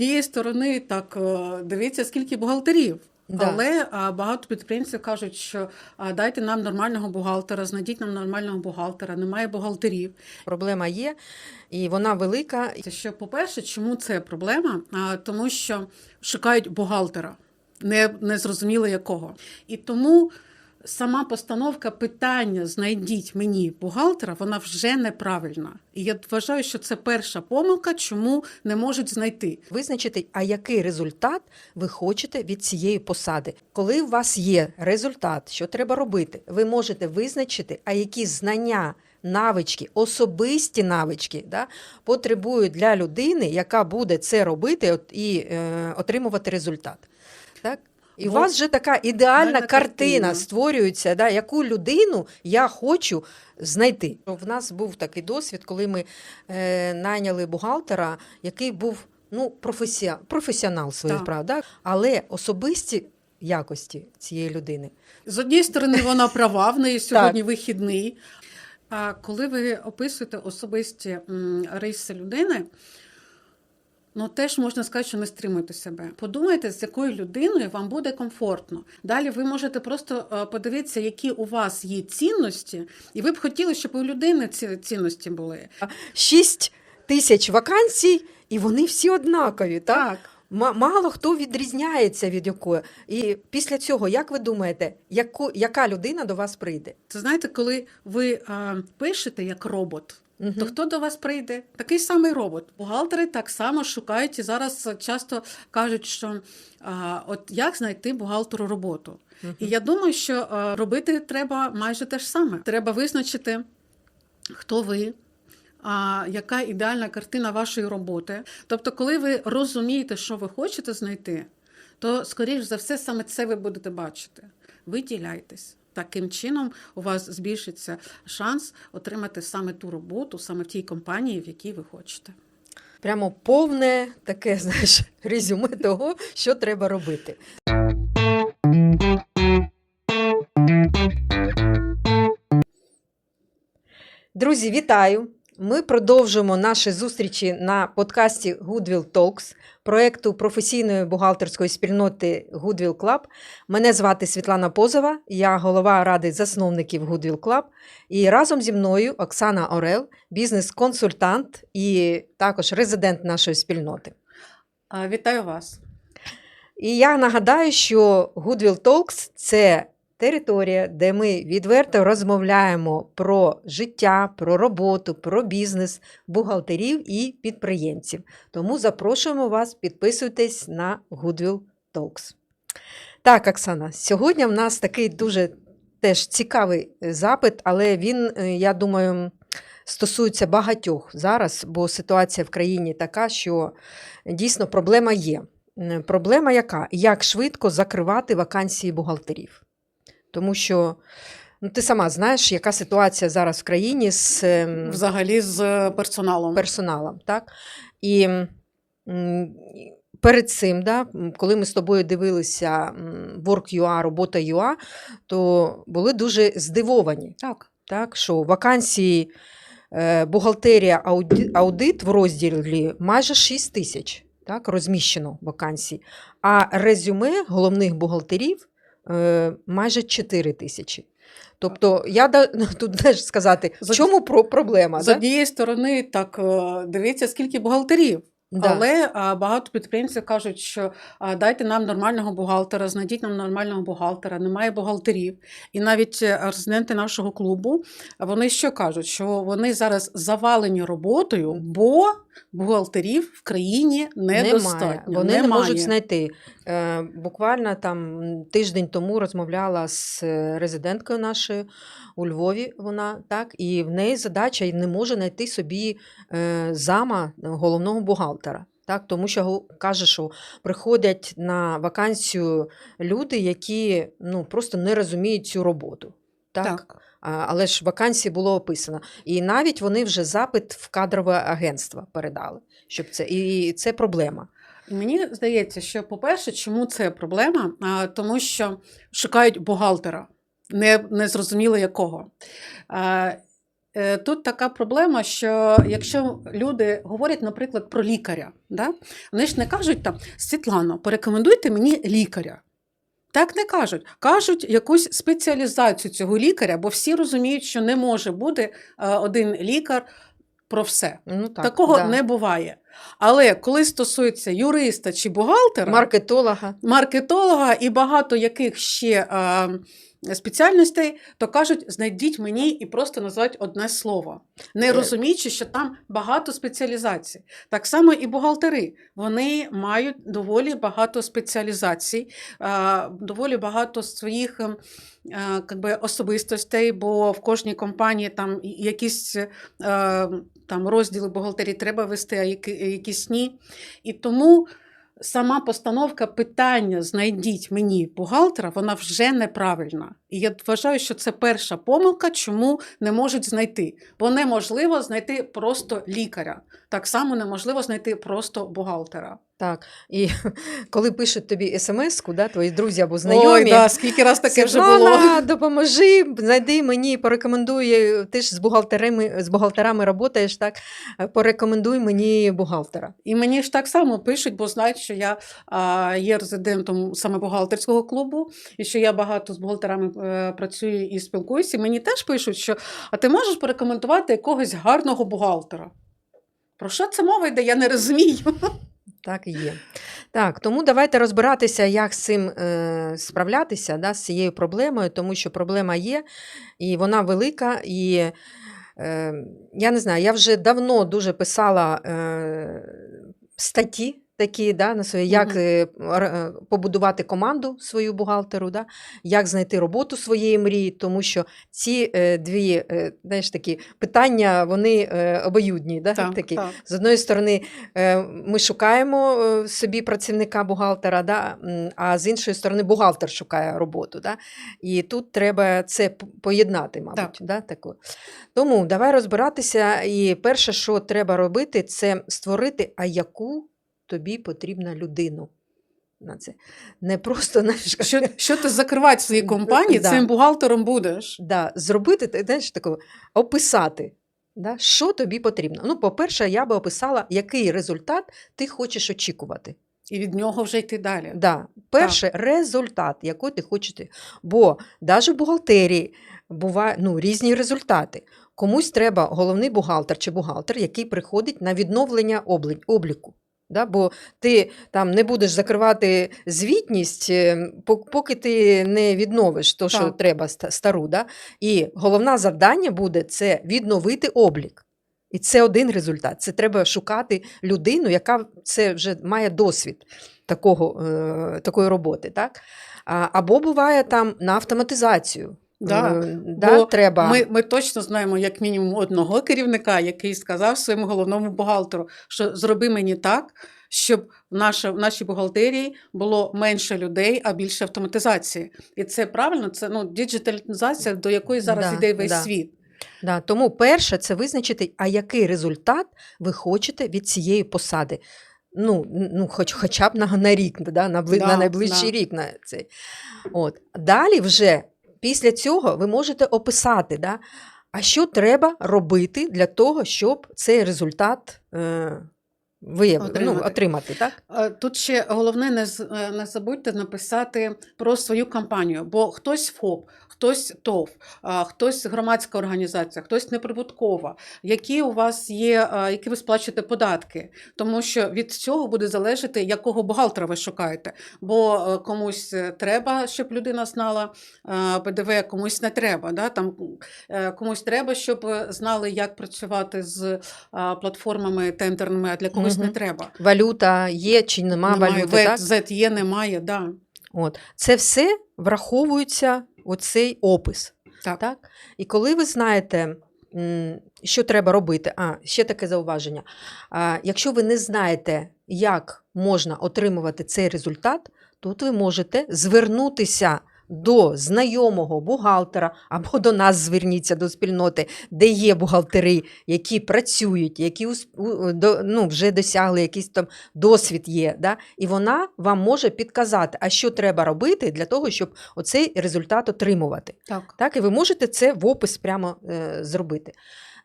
однієї сторони, так е, дивіться, скільки бухгалтерів. Да. Але а, багато підприємців кажуть, що а, дайте нам нормального бухгалтера, знайдіть нам нормального бухгалтера, немає бухгалтерів. Проблема є, і вона велика. Це що, по-перше, чому це проблема? А, тому що шукають бухгалтера, не, не зрозуміло якого. І тому сама постановка питання знайдіть мені бухгалтера, вона вже неправильна. І я вважаю, що це перша помилка, чому не можуть знайти. Визначити, а який результат ви хочете від цієї посади. Коли у вас є результат, що треба робити, ви можете визначити, а які знання. Навички, особисті навички, да, потребують для людини, яка буде це робити от, і е, отримувати результат. Так? І у вас вже така ідеальна картина створюється, да, яку людину я хочу знайти. В нас був такий досвід, коли ми е, найняли бухгалтера, який був ну, професіа, професіонал своїх Так. прав, да? але особисті якості цієї людини. З однієї сторони, вона права, в неї сьогодні вихідний. А коли ви описуєте особисті риси людини, ну теж можна сказати, що не стримуйте себе. Подумайте, з якою людиною вам буде комфортно. Далі ви можете просто е, подивитися, які у вас є цінності, і ви б хотіли, щоб у людини ці цінності були. Шість тисяч вакансій, і вони всі однакові. Так? Ма- Мало хто відрізняється від якої. І після цього, як ви думаєте, яку, яка людина до вас прийде? Це знаєте, коли ви а, пишете як робот. Мгм. То хто до вас прийде? Такий самий робот. Бухгалтери так само шукають і зараз часто кажуть, що а, от як знайти бухгалтеру роботу. Мгм. І я думаю, що а, робити треба майже те ж саме. Треба визначити, хто ви. А яка ідеальна картина вашої роботи? Тобто, коли ви розумієте, що ви хочете знайти, то скоріш за все саме це ви будете бачити. Виділяйтесь. Таким чином у вас збільшиться шанс отримати саме ту роботу, саме в тій компанії, в якій ви хочете. Прямо повне таке, знаєш, резюме того, що треба робити. Друзі, вітаю! Ми продовжуємо наші зустрічі на подкасті Goodwill Talks, проєкту професійної бухгалтерської спільноти Goodwill Club. Мене звати Світлана Позова, я голова ради засновників Goodwill Club. І разом зі мною Оксана Орел, бізнес-консультант і також резидент нашої спільноти. Вітаю вас! І я нагадаю, що Goodwill Talks – це територія, де ми відверто розмовляємо про життя, про роботу, про бізнес, бухгалтерів і підприємців. Тому запрошуємо вас, підписуйтесь на Goodwill Talks. Так, Оксана, сьогодні в нас такий дуже теж цікавий е, запит, але він, е, я думаю, стосується багатьох зараз, бо ситуація в країні така, що дійсно проблема є. Проблема яка? Як швидко закривати вакансії бухгалтерів? Тому що ну, ти сама знаєш, яка ситуація зараз в країні з ем, Взагалі з персоналом. персоналом. Так? І перед цим, да, коли ми з тобою дивилися Work.ua, робота.ua, то були дуже здивовані, Так. так, що вакансії е, бухгалтерія аудит в розділі майже 6 тисяч так, розміщено вакансій, а резюме головних бухгалтерів майже 4 тисячі. Тобто, я да- тут теж сказати, в чому про- проблема? З да? однієї сторони, так е, дивіться, скільки бухгалтерів. Да. Але а, багато підприємців кажуть, що а, дайте нам нормального бухгалтера, знайдіть нам нормального бухгалтера, немає бухгалтерів. І навіть е, резиденти нашого клубу вони що кажуть, що вони зараз завалені роботою, бо бухгалтерів в країні недостатньо. Немає. Вони не можуть знайти. Е, буквально там тиждень тому розмовляла з е, резиденткою нашою у Львові. Вона так, і в неї задача і не може знайти собі е, зама головного бухгалтера. Так, тому що каже, що приходять на вакансію люди, які ну, просто не розуміють цю роботу. Так? Так. Але ж вакансії було описано. І навіть вони вже запит в кадрове агентство передали, щоб це і це проблема. Мені здається, що, по-перше, чому це проблема? Тому що шукають бухгалтера, не, не зрозуміло якого. Е, тут така проблема, що якщо люди говорять, наприклад, про лікаря, да? вони ж не кажуть там Світлано, порекомендуйте мені лікаря. Так не кажуть. Кажуть якусь спеціалізацію цього лікаря, бо всі розуміють, що не може бути е, один лікар про все. Ну, так, Такого да. не буває. Але коли стосується юриста чи бухгалтера, маркетолога. маркетолога і багато яких ще е, спеціальностей, то кажуть, знайдіть мені і просто назвати одне слово, не розуміючи, що там багато спеціалізацій. Так само і бухгалтери. Вони мають доволі багато спеціалізацій, доволі багато своїх. ем, би, особистостей, бо в кожній компанії там якісь е, там розділи бухгалтерії треба вести, а які, якісь ні. І тому сама постановка питання знайдіть мені бухгалтера, вона вже неправильна. І я вважаю, що це перша помилка, чому не можуть знайти. Бо неможливо знайти просто лікаря. Так само неможливо знайти просто бухгалтера. Так. І коли пишуть тобі смс-ку, да, твої друзі або знайомі. Ой, да, скільки раз таке вже було. Допоможи, знайди мені, порекомендуй, ти ж з бухгалтерами, з бухгалтерами працюєш, так? Порекомендуй мені бухгалтера. І мені ж так само пишуть, бо знають, що я а, є резидентом саме бухгалтерського клубу, і що я багато з бухгалтерами працюю і спілкуюся. Мені теж пишуть, що а ти можеш порекомендувати якогось гарного бухгалтера? Про що це мова йде? Я не розумію. Так і є. Так, тому давайте розбиратися, як з цим е, справлятися, да, з цією проблемою, тому що проблема є, і вона велика. І е, я не знаю, я вже давно дуже писала е, статті. Такі, да, на своє, як е, побудувати команду свою бухгалтеру, да, як знайти роботу своєї мрії, тому що ці е, дві е, знаєш, такі питання вони е, обоюдні. Да, такі. так. З одної сторони, е, ми шукаємо е, собі працівника бухгалтера, да, а з іншої сторони, бухгалтер шукає роботу. Да? І тут треба це поєднати, мабуть. Так. Да, таку. Тому давай розбиратися. І перше, що треба робити, це створити, а яку тобі потрібна людину. На це. Не просто знаєш, Що, що ти закривати свої компанії, Да. цим бухгалтером будеш. да, зробити, ти знаєш, таку, описати, да, що тобі потрібно. Ну, по-перше, я би описала, який результат ти хочеш очікувати. І від нього вже йти далі. Да. Перше, результат, який ти хочеш. Бо навіть в бухгалтерії бувають ну, різні результати. Комусь треба головний бухгалтер чи бухгалтер, який приходить на відновлення обліку. Да? Бо ти там не будеш закривати звітність, е, поки ти не відновиш то, що Так. треба стару. Да? І головне завдання буде це відновити облік. І це один результат. Це треба шукати людину, яка це вже має досвід такого, е, такої роботи. Так? Або буває там на автоматизацію. Да. Е, да, Бо треба. Ми, ми точно знаємо як мінімум одного керівника, який сказав своєму головному бухгалтеру, що зроби мені так, щоб в, наша, в нашій бухгалтерії було менше людей, а більше автоматизації. І це правильно, це ну, діджиталізація, до якої зараз Да, йде весь да. світ. Да, тому перше це визначити, а який результат ви хочете від цієї посади. Ну, ну хоч, хоча б на, на рік, да, на, Да, на найближчий да. рік. На цей. От. Далі вже після цього ви можете описати, да, а що треба робити для того, щоб цей результат е, вияв... ну, Отримати. отримати. Так? Е, Тут ще головне не, е, не забудьте написати про свою кампанію, бо хтось ФОП, хтось ТОВ, хтось громадська організація, хтось неприбуткова. Які у вас є, які ви сплачуєте податки? Тому що від цього буде залежати, якого бухгалтера ви шукаєте. Бо е, комусь е, треба, щоб людина знала ПДВ, комусь не треба. Да? Там, е, комусь треба, щоб знали, як працювати з платформами тендерними, а для когось не треба. Валюта є чи нема Немає, валюти. В, так? Z є, немає, да. От. Це все враховується оцей опис. Так. Так? І коли ви знаєте, що треба робити, а ще таке зауваження. А, якщо ви не знаєте, як можна отримувати цей результат, тут ви можете звернутися до знайомого бухгалтера або до нас зверніться до спільноти, де є бухгалтери, які працюють, які ну, вже досягли якийсь там досвід є. Да? І вона вам може підказати, а що треба робити для того, щоб оцей результат отримувати. Так. Так, і ви можете це в опис прямо е, зробити.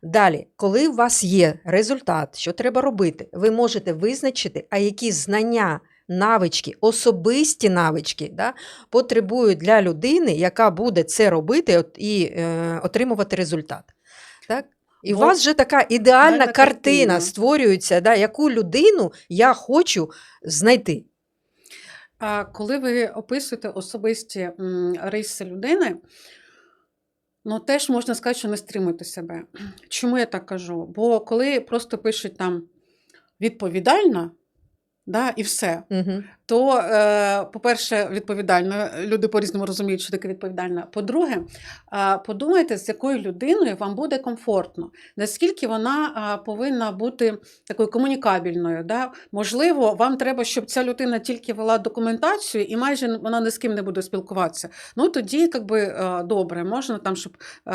Далі, коли у вас є результат, що треба робити, ви можете визначити, а які знання, навички, особисті навички да, потребують для людини, яка буде це робити і е, отримувати результат. Так? І у вас вже така ідеальна Ідеальна картина картина. створюється, да, яку людину я хочу знайти. А коли ви описуєте особисті риси людини, ну теж можна сказати, що не стримуйте себе. Чому я так кажу? Бо коли просто пишуть там відповідальна, да, і все, Угу. то, е, по-перше, відповідально, люди по-різному розуміють, що таке відповідальна. По-друге, е, подумайте, з якою людиною вам буде комфортно, наскільки вона е, повинна бути такою комунікабельною. Да? Можливо, вам треба, щоб ця людина тільки вела документацію і майже вона ні з ким не буде спілкуватися. Ну тоді, як би, е, добре, можна там, щоб е,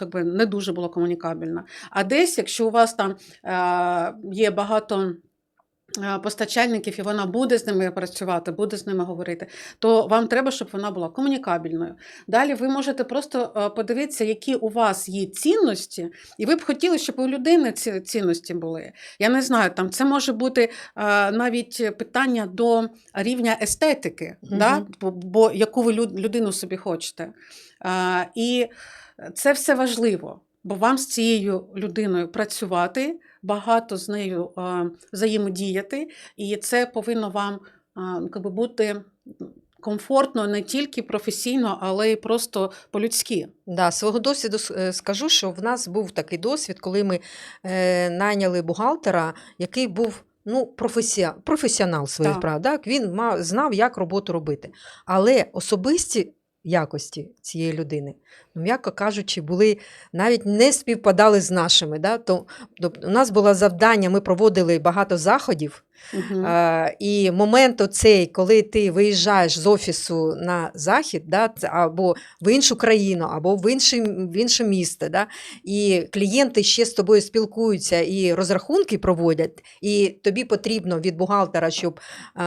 як би, не дуже було комунікабельно. А десь, якщо у вас там е, є багато постачальників, і вона буде з ними працювати, буде з ними говорити, то вам треба, щоб вона була комунікабельною. Далі ви можете просто е, подивитися, які у вас є цінності, і ви б хотіли, щоб у людини ці цінності були. Я не знаю, там це може бути е, навіть питання до рівня естетики, Мгм. да? бо, бо яку ви людину собі хочете. Е, І це все важливо, бо вам з цією людиною працювати, багато з нею взаємодіяти, і це повинно вам ну, бути комфортно не тільки професійно, але й просто по-людськи. Да, свого досвіду е, скажу, що в нас був такий досвід, коли ми е, найняли бухгалтера, який був ну, професіа, професіонал своїх Так. прав. Так? Він мав, знав, як роботу робити. Але особисті якості цієї людини, ну, м'яко кажучи, були навіть не співпадали з нашими. Да? То, тобто у нас було завдання, ми проводили багато заходів. Мгм. Е, і момент оцей, коли ти виїжджаєш з офісу на захід, да, або в іншу країну, або в інше, в інше місто, да, і клієнти ще з тобою спілкуються і розрахунки проводять, і тобі потрібно від бухгалтера, щоб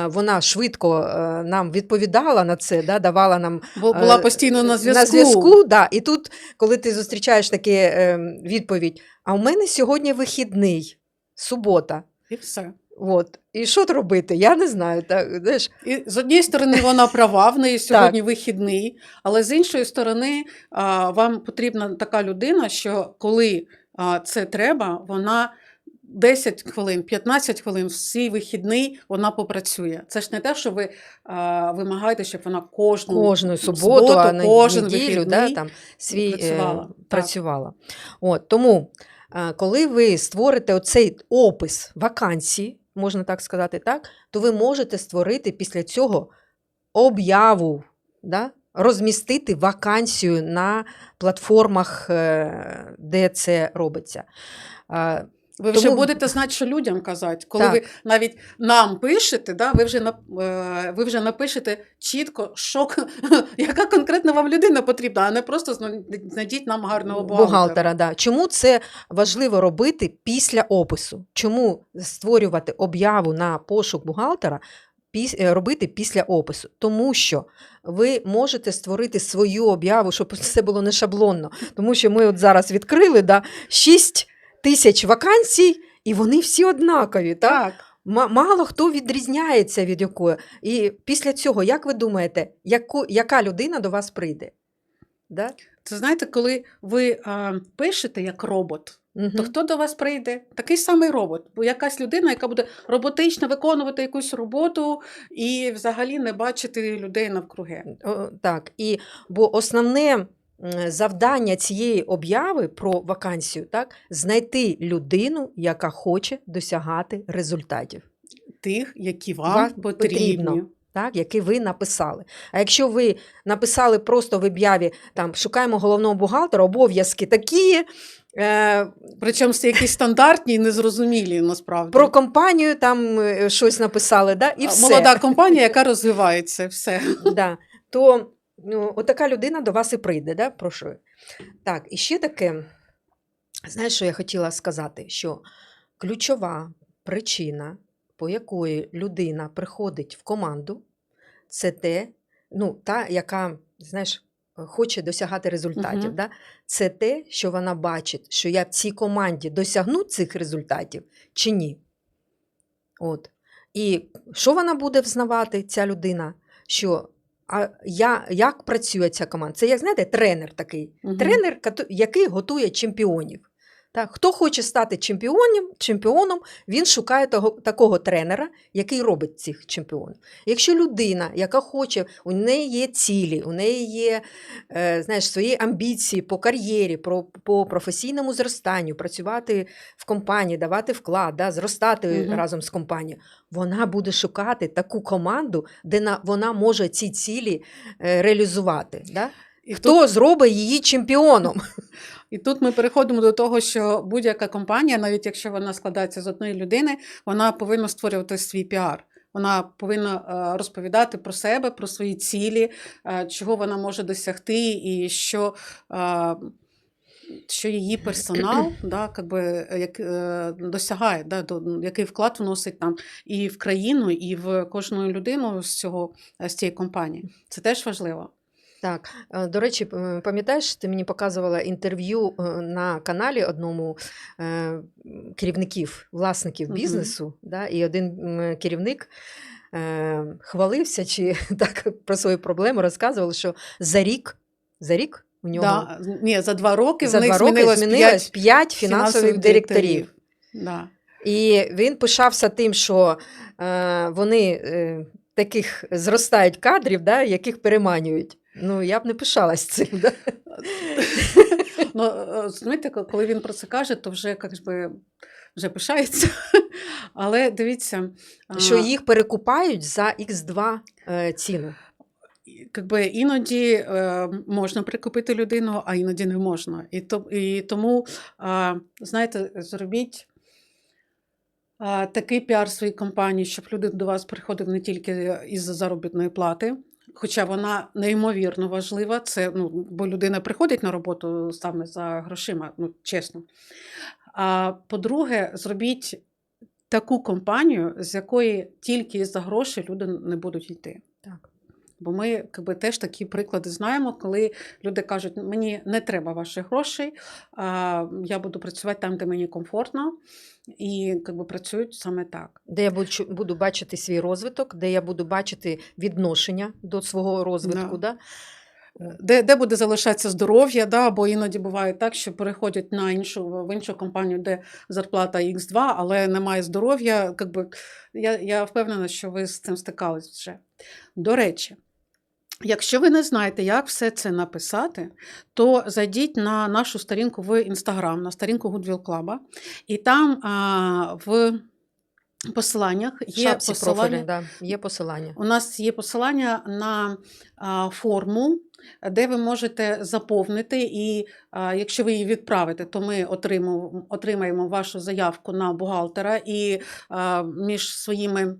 вона швидко е, нам відповідала на це, да, давала нам Бо була е, постійно на зв'язку. на зв'язку да. І тут, коли ти зустрічаєш таке е, відповідь: а у мене сьогодні вихідний, субота. І все. От. І що робити? Я не знаю. Так, знаєш, І з однієї сторони вона права, в неї сьогодні вихідний, але з іншої сторони а, вам потрібна така людина, що коли а, це треба, вона 10 хвилин, 15 хвилин, всі вихідний вона попрацює. Це ж не те, що ви а, вимагаєте, щоб вона кожну кожну суботу, суботу, а не кожен неділю да, там, свій, працювала. Е, працювала. От, тому, коли ви створите оцей опис вакансій, можна так сказати, так, то ви можете створити після цього об'яву, да, розмістити вакансію на платформах, е, де це робиться. Ви вже Тому- будете знати, що людям казати. Коли Так. ви навіть нам пишете, да, ви, вже е, ви вже напишете чітко, що, яка конкретно вам людина потрібна, а не просто знайдіть нам гарного бухгалтера. бухгалтера. Да. Чому це важливо робити після опису? Чому створювати об'яву на пошук бухгалтера? е, Робити після опису, тому що ви можете створити свою об'яву, щоб це було не шаблонно. Тому що ми от зараз відкрили да, 6 тисяч вакансій, і вони всі однакові. Так? Так. Мало хто відрізняється від якої. І після цього, як ви думаєте, яку, яка людина до вас прийде? Да? Це знаєте, коли ви а, пишете як робот, Мгм. то хто до вас прийде? Такий самий робот, бо якась людина, яка буде роботично виконувати якусь роботу і взагалі не бачити людей навкруги. О, Так, і бо основне завдання цієї обяви про вакансію так, знайти людину, яка хоче досягати результатів, Тих, які вам Вам потрібні. потрібно. так, які ви написали. А якщо ви написали просто в об'яві там шукаємо головного бухгалтера, обов'язки такі. Е, Причому це якісь стандартні і незрозумілі насправді. про компанію там е, щось написали, да, і все. Молода компанія, яка розвивається, все. да, то ну, отака людина до вас і прийде. Да? Про що? Так, і ще таке, знаєш, що я хотіла сказати, що ключова причина, по якої людина приходить в команду, це те, ну, та, яка, знаєш, хоче досягати результатів. Мгм. Да? Це те, що вона бачить, що я в цій команді досягну цих результатів чи ні. От. І що вона буде взнавати, ця людина? Що а я, як працює ця команда? Це як знаєте, тренер такий. Мгм. Тренер, який готує чемпіонів. Так, хто хоче стати чемпіоном, чемпіоном, він шукає того, такого тренера, який робить цих чемпіонів. Якщо людина, яка хоче, у неї є цілі, у неї є е, знаєш, свої амбіції по кар'єрі, про, по професійному зростанню, працювати в компанії, давати вклад, да, зростати Мгм. разом з компанією, вона буде шукати таку команду, де на, вона може ці цілі е, реалізувати. Да? І Хто зробить її чемпіоном? І тут ми переходимо до того, що будь-яка компанія, навіть якщо вона складається з одної людини, вона повинна створювати свій піар. Вона повинна е, розповідати про себе, про свої цілі, е, чого вона може досягти, і що, е, що її персонал да, как би, як, досягає, да, до, який вклад вносить там і в країну, і в кожну людину з цього з цієї компанії. Це теж важливо. Так, е, до речі, пам'ятаєш, ти мені показувала інтерв'ю е, на каналі одному е, керівників, власників бізнесу, да, і один керівник хвалився чи так про свої проблеми розказував, що за рік, за рік у нього Да, ні, за два роки за в них два роки змінилось змінилось 5 5 фінансових директорів. Да. І він пишався тим, що е, вони е, таких зростають кадрів, да, яких переманюють. Ну, я б не пишалась цим. Да? Ну, е, знаєте, коли він про це каже, то вже як би, вже пишається. Але дивіться, Що їх перекупають за Х2 е, ціну. як би, іноді е, можна прикупити людину, а іноді не можна. І, то, і тому, а, знаєте, зробіть. а, Такий піар своїй компанії, щоб люди до вас приходив не тільки із заробітної плати, хоча вона неймовірно важлива. Це ну, бо людина приходить на роботу саме за грошима, ну чесно. А по-друге, зробіть таку компанію, з якої тільки за гроші люди не будуть йти. Бо ми якби, теж такі приклади знаємо, коли люди кажуть, мені не треба ваших грошей, а, я буду працювати там, де мені комфортно, і якби, працюють саме так. Де я буду, буду бачити свій розвиток, де я буду бачити відношення до свого розвитку. Да. Де, де буде залишатися здоров'я, да? бо іноді буває так, що переходять на іншу, в іншу компанію, де зарплата X2, але немає здоров'я. Я, я впевнена, що ви з цим стикались вже. До речі, якщо ви не знаєте, як все це написати, то зайдіть на нашу сторінку в Інстаграм, на сторінку Goodwill Club, і там а, в посиланнях є Шапці посилання. профілі, да, є посилання. У нас є посилання на а, форму, де ви можете заповнити, і а, якщо ви її відправите, то ми отримаємо, отримаємо вашу заявку на бухгалтера і а, між своїми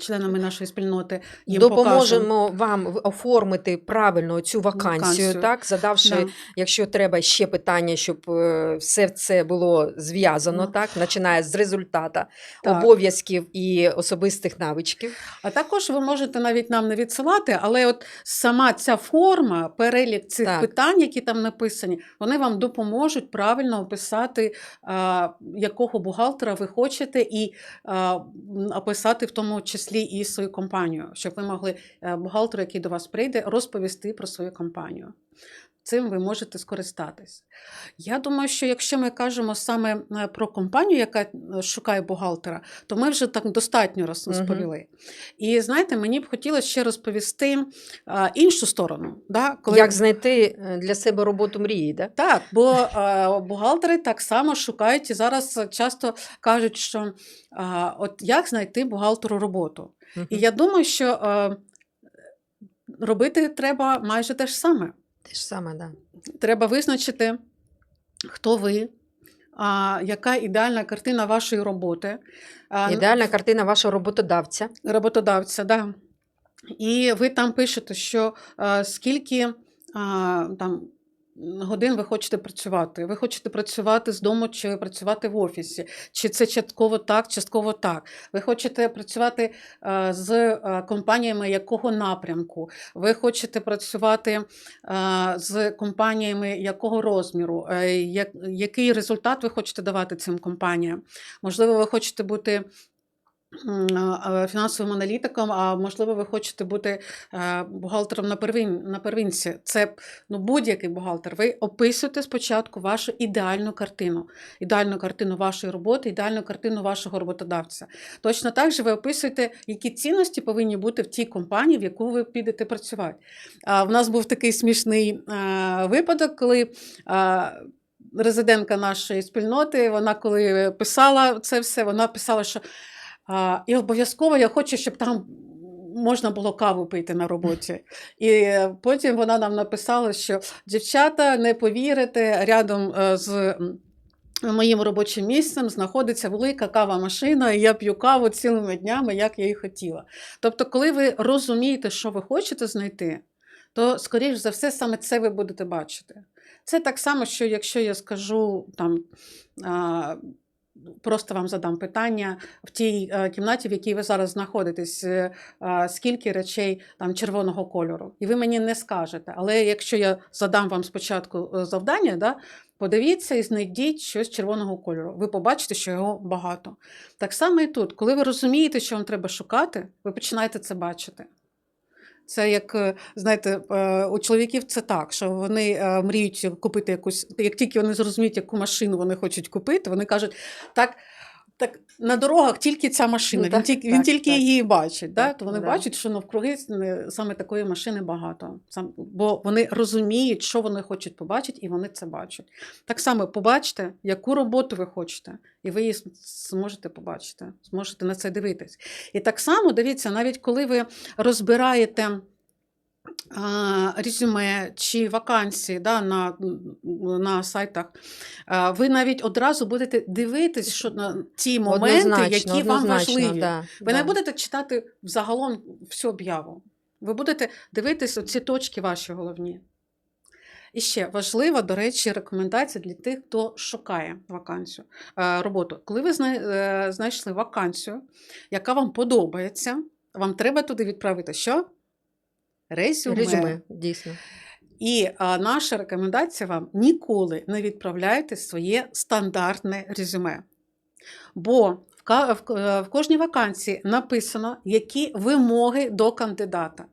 членами нашої спільноти їм. Допоможемо вам оформити правильно цю вакансію, Вакансію. так, задавши, Да. якщо треба ще питання, щоб е, все це було зв'язано, Ну. так, починає з результата, Так. обов'язків і особистих навичків. А також ви можете навіть нам не відсилати, але от сама ця форма, перелік цих Так. питань, які там написані, вони вам допоможуть правильно описати, якого бухгалтера ви хочете, і описати в тому числі і свою компанію, щоб ви могли е, бухгалтеру, який до вас прийде, розповісти про свою компанію. Цим ви можете скористатись. Я думаю, що якщо ми кажемо саме е, про компанію, яка е, шукає бухгалтера, то ми вже так достатньо роз- Мгм. розповіли. І знаєте, мені б хотілося ще розповісти а, іншу сторону. Да? Як знайти е, для себе роботу мрії, да? Так, бо е, бухгалтери так само шукають і зараз часто кажуть, що а, от як знайти бухгалтеру роботу. Мгм. І я думаю, що е, робити треба майже те ж саме. Те ж саме, да. Треба визначити, хто ви, а, яка ідеальна картина вашої роботи. А, Ідеальна картина вашого роботодавця. роботодавця, да. І ви там пишете, що а, скільки а, там. Годин ви хочете працювати? Ви хочете працювати з дому чи працювати в офісі? Чи це частково так, частково так? Ви хочете працювати е, з е, компаніями якого напрямку? Ви хочете працювати е, з компаніями якого розміру? Який результат ви хочете давати цим компаніям? Можливо, ви хочете бути фінансовим аналітиком, а можливо, ви хочете бути е, бухгалтером на, первин, на первинці. Це ну, будь-який бухгалтер. Ви описуєте спочатку вашу ідеальну картину, ідеальну картину вашої роботи, ідеальну картину вашого роботодавця. Точно так же ви описуєте, які цінності повинні бути в тій компанії, в яку ви підете працювати. В нас був такий смішний е, випадок, коли. е, Резидентка нашої спільноти, вона коли писала це все, вона писала, що і обов'язково я хочу, щоб там можна було каву пити на роботі. І потім вона нам написала, що дівчата, не повірите, рядом е, з. Моїм робочим місцем знаходиться велика кава машина, і я п'ю каву цілими днями, як я і хотіла. Тобто, коли ви розумієте, що ви хочете знайти, то, скоріш за все, саме це ви будете бачити. Це так само, що якщо я скажу там. Просто вам задам питання в тій е, кімнаті, в якій ви зараз знаходитесь, е, скільки речей там червоного кольору, і ви мені не скажете. Але якщо я задам вам спочатку е, завдання, да, подивіться і знайдіть щось червоного кольору. Ви побачите, що його багато. Так само і тут, коли ви розумієте, що вам треба шукати, ви починаєте це бачити. Це як, е, знаєте, е, у чоловіків це так, що вони е, мріють купити якусь, як тільки вони зрозуміють, яку машину вони хочуть купити, вони кажуть, так. Так на дорогах тільки ця машина, Ну, він тільки, так, він тільки так. її бачить. Да? Так, То вони да. бачать, що навкруги е, саме такої машини багато. Сам, бо вони розуміють, що вони хочуть побачити, і вони це бачать. Так само побачте, яку роботу ви хочете, і ви її зможете побачити, зможете на це дивитись. І так само дивіться, навіть коли ви розбираєте резюме чи вакансії да, на, на сайтах, ви навіть одразу будете дивитись, що на ті моменти, які вам важливі. Да, Ви да. не будете читати взагалом всю об'яву. Ви будете дивитися ці точки ваші головні. І ще важлива, до речі, рекомендація для тих, хто шукає вакансію, е, роботу. Коли ви е, знайшли вакансію, яка вам подобається, вам треба туди відправити що? Резюме. Резюме, дійсно. І а, наша рекомендація вам ніколи не відправляйте своє стандартне резюме. Бо в, в, е, в кожній вакансії написано, які вимоги до кандидата.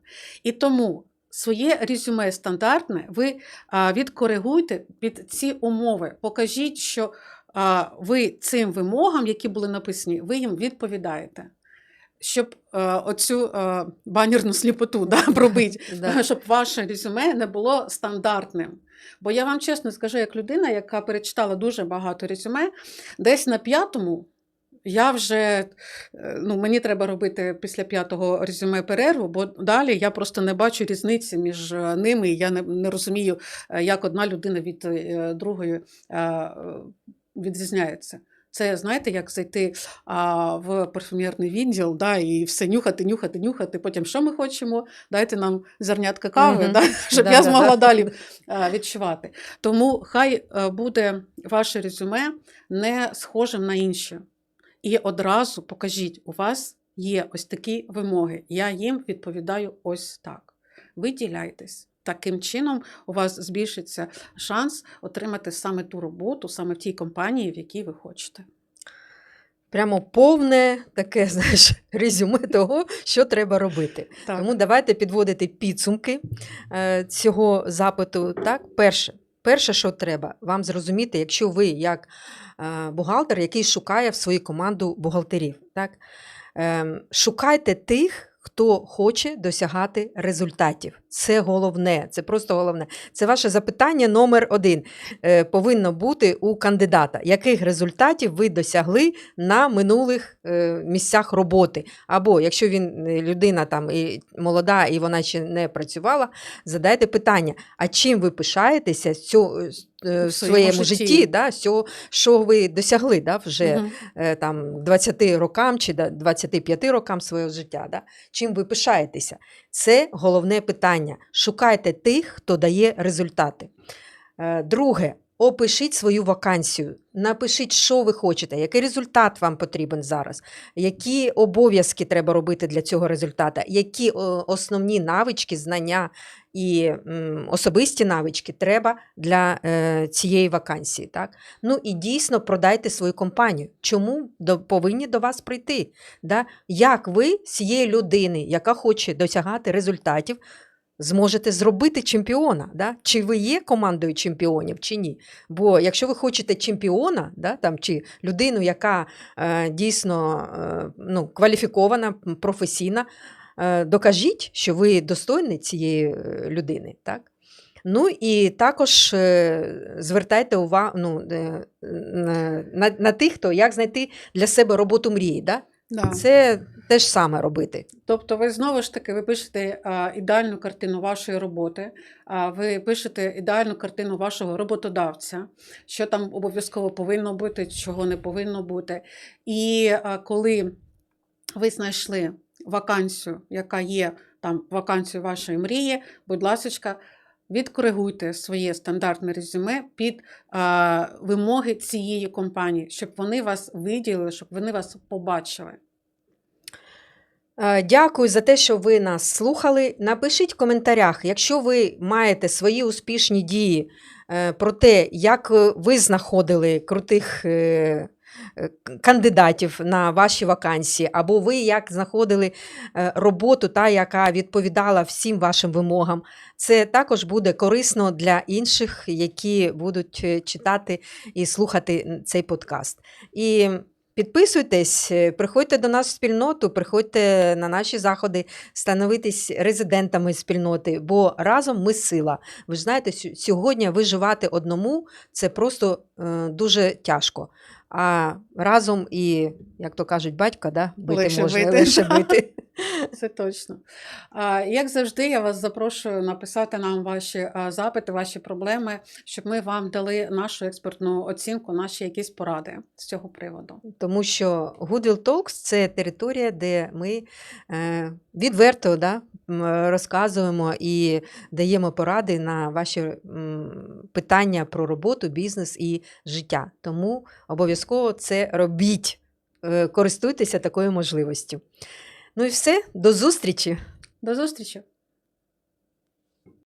І тому своє резюме стандартне ви а, відкоригуйте під ці умови. Покажіть, що а, ви цим вимогам, які були написані, ви їм відповідаєте. Щоб е, оцю е, банерну сліпоту да, пробити, Да. щоб ваше резюме не було стандартним. Бо я вам чесно скажу, як людина, яка перечитала дуже багато резюме, десь на п'ятому я вже е, ну, мені треба робити після п'ятого резюме перерву, бо далі я просто не бачу різниці між ними. і Я не, не розумію, як одна людина від другої відрізняється. Це знаєте, як зайти а, в парфюмерний відділ, да, і все нюхати, нюхати, нюхати. Потім що ми хочемо? Дайте нам зернятка кави, Мгм. да, щоб Да, я да, змогла да. далі а, відчувати. Тому хай е, буде ваше резюме не схожим на інші. І одразу покажіть, у вас є ось такі вимоги. Я їм відповідаю ось так. Виділяйтесь. Таким чином, у вас збільшиться шанс отримати саме ту роботу, саме в тій компанії, в якій ви хочете. Прямо повне таке, знаєш, резюме того, що треба робити. Так. Тому давайте підводити підсумки е, цього запиту. Так, перше, перше, що треба, вам зрозуміти, якщо ви як е, бухгалтер, який шукає в свою команду бухгалтерів, так, ем, шукайте тих. Хто хоче досягати результатів. Це головне, це просто головне. Це ваше запитання номер один. Е, повинно бути у кандидата. Яких результатів ви досягли на минулих е, місцях роботи? Або якщо він е, людина там і молода і вона ще не працювала, задайте питання: а чим ви пишаєтеся з цього, в своєму житті. житті, да, з що ви досягли да, вже е, там 20 рокам чи 25 рокам свого життя? Да? Чим ви пишаєтеся? Це головне питання. Шукайте тих, хто дає результати. Е, Друге, опишіть свою вакансію. Напишіть, що ви хочете, який результат вам потрібен зараз, які обов'язки треба робити для цього результата, які основні навички, знання і особисті навички треба для е, цієї вакансії. Так? Ну і дійсно продайте свою компанію. Чому повинні до вас прийти? Да? Як ви з цієї людини, яка хоче досягати результатів, зможете зробити чемпіона? Да? Чи ви є командою чемпіонів, чи ні? Бо якщо ви хочете чемпіона, да, там, чи людину, яка е, дійсно е, ну, кваліфікована, професійна, е, докажіть, що ви достойні цієї е, людини. Так? Ну і також е, звертайте увагу ну, е, на, на, на тих, хто як знайти для себе роботу мрії. Да? Да. Це те ж саме робити. Тобто, ви знову ж таки ви пишете а, ідеальну картину вашої роботи, а, ви пишете ідеальну картину вашого роботодавця, що там обов'язково повинно бути, чого не повинно бути. І а, коли ви знайшли вакансію, яка є там вакансію вашої мрії, будь ласка, відкоригуйте своє стандартне резюме під а, вимоги цієї компанії, щоб вони вас виділили, щоб вони вас побачили. Е, Дякую за те, що ви нас слухали. Напишіть в коментарях, якщо ви маєте свої успішні дії е, про те, як е, ви знаходили крутих кандидатів на ваші вакансії, або ви як знаходили роботу, та, яка відповідала всім вашим вимогам. Це також буде корисно для інших, які будуть читати і слухати цей подкаст. І Підписуйтесь, е, приходьте до нас в спільноту, приходьте на наші заходи, становитись резидентами спільноти, бо разом ми сила. Ви ж знаєте, сьогодні виживати одному це просто е, дуже тяжко. А разом і, як то кажуть, батька, да, бити лише можна бити, лише бити. Це точно. Як завжди, я вас запрошую написати нам ваші запити, ваші проблеми, щоб ми вам дали нашу експертну оцінку, наші якісь поради з цього приводу. Тому що Goodwill Talks – це територія, де ми е, відверто да, розказуємо і даємо поради на ваші питання про роботу, бізнес і життя. Тому обов'язково це робіть, Е, користуйтеся такою можливістю. Ну і все, до зустрічі! До зустрічі!